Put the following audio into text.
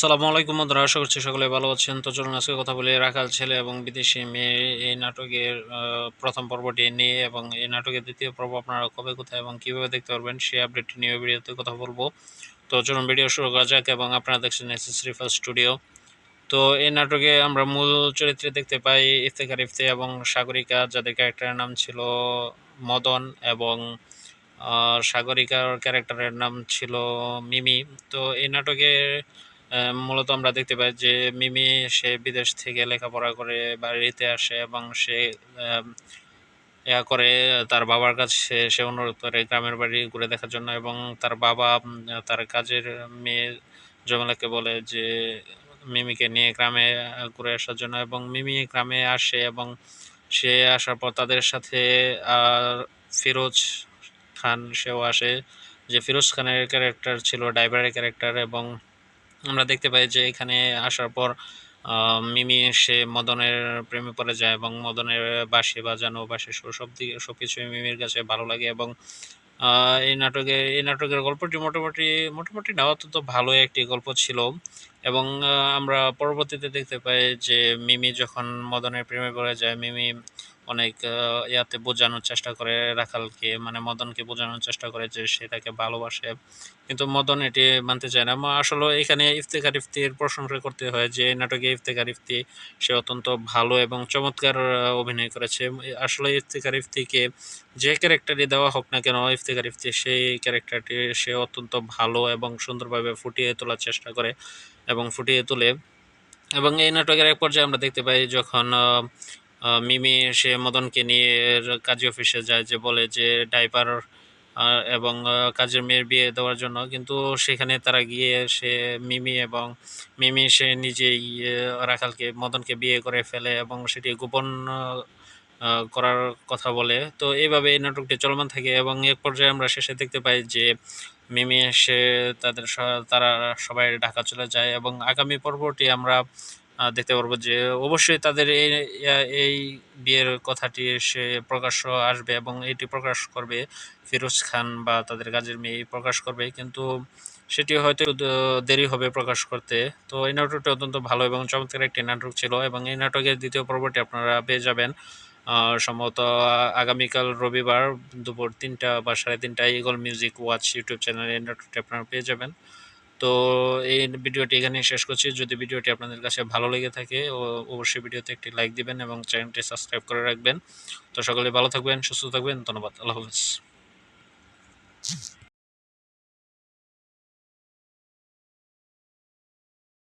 সালামু আলাইকুম বন্ধুরা আশা করছি সকলে ভালো আছেন। তো চলুন আজকে কথা বলি রাখাল ছেলে এবং বিদেশি মেয়ে। এই নাটকের প্রথম পর্বটি নিয়ে এবং এই নাটকের দ্বিতীয় পর্ব আপনারা কবে কোথায় এবং কীভাবে দেখতে পারবেন সেই আপডেটটি নিয়ে ভিডিওতে কথা বলব। তো চলুন ভিডিও শুরু করা যাক এবং আপনারা দেখছেন এসএস রিফার স্টুডিও। তো এই নাটকে আমরা মূল চরিত্রে দেখতে পাই ইফতেখার ইফতে এবং সাগরিকা যাদের ক্যারেক্টারের নাম ছিল মদন এবং সাগরিকার ক্যারেক্টারের নাম ছিল মিমি। তো এই নাটকে আহ, মূলত আমরা দেখতে পাই যে মিমি সে বিদেশ থেকে লেখাপড়া করে বাড়িতে আসে এবং সে ইয়া করে তার বাবার কাছে সে অনুরোধ করে গ্রামের বাড়ি ঘুরে দেখার জন্য এবং তার বাবা তার কাজের মেয়ে জমেলাকে বলে যে মিমিকে নিয়ে গ্রামে ঘুরে আসার জন্য এবং মিমি গ্রামে আসে এবং সে আসার পর তাদের সাথে ফিরোজ খান সেও আসে যে ফিরোজ খানের ক্যারেক্টার ছিল, ড্রাইভারের ক্যারেক্টার এবং আমরা দেখতে পাই যে এখানে আসার পর মিমি সে মদনের প্রেমে পড়ে যায় এবং মদনের বাঁশি বাজানো, বাঁশি সুর সব দিকে সব কিছু মিমির কাছে ভালো লাগে এবং এই নাটকে, এই নাটকের গল্পটি মোটামুটি মোটামুটি না অত্যন্ত ভালো একটি গল্প ছিল। এবং আমরা পরবর্তীতে দেখতে পাই যে মিমি যখন মদনের প্রেমে পড়ে যায়, মিমি অনেক ইয়াতে বোঝানোর চেষ্টা করে, রাখালকে মানে মদনকে বোঝানোর চেষ্টা করে যে সে তাকে ভালোবাসে। কিন্তু মদন এটি মানতে চায় না। আসলে এখানে ইফতেখার ইফতির প্রশংসা করতে হয় যে নাটকে ইফতেখার ইফতি, সে অত্যন্ত ভালো এবং চমৎকার অভিনয় করেছে। আসলে ইফতেখার ইফতিকে যে ক্যারেক্টারই দেওয়া হোক না কেন, ইফতেখার ইফতি সেই ক্যারেক্টারটি সে অত্যন্ত ভালো এবং সুন্দরভাবে ফুটিয়ে তোলার চেষ্টা করে। এবং ফুটিয়ে তোলে। এবং এই নাটকের এক পর্যায়ে আমরা দেখতে পাই যখন মিমি সে মদনকে নিয়ে কাজী অফিসে যায় যে বলে যে ডাইপার এবং কাজের মেয়ের বিয়ে দেওয়ার জন্য। কিন্তু সেখানে তারা গিয়ে সে মিমি এবং মিমি সে নিজেই রাখালকে, মদনকে বিয়ে করে ফেলে এবং সেটি গোপন করার কথা বলে। তো এইভাবে এই নাটকটি চলমান থাকে এবং এক পর্যায়ে আমরা শেষে দেখতে পাই যে মিমি এসে তাদের তারা সবাই ঢাকা চলে যায় এবং আগামী পর্বটি আমরা দেখতে পারব যে অবশ্যই তাদের এই এই বিয়ের কথাটি সে প্রকাশ্য আসবে এবং এটি প্রকাশ করবে ফিরোজ খান বা তাদের কাজের মেয়ে প্রকাশ করবে। কিন্তু সেটি হয়তো দেরি হবে প্রকাশ করতে। তো এই নাটকটি অত্যন্ত ভালো এবং চমৎকার একটি নাটক ছিল এবং এই নাটকের দ্বিতীয় পর্বটি আপনারা পেয়ে যাবেন। সম্ভবত আগামীকাল রবিবার দুপুর তিনটা বা সাড়ে তিনটায় ইগল মিউজিক ওয়াচ ইউটিউব চ্যানেলে নাটকটি আপনারা পেয়ে যাবেন। তো এই ভিডিওটি এখানে শেষ করছি। যদি ভিডিওটি আপনাদের কাছে ভালো লেগে থাকে, ও- অবশ্যই ভিডিওতে একটি লাইক দিবেন এবং চ্যানেলটি সাবস্ক্রাইব করে রাখবেন। তো সকলে ভালো থাকবেন, সুস্থ থাকবেন, ধন্যবাদ, আল্লাহ হাফিজ।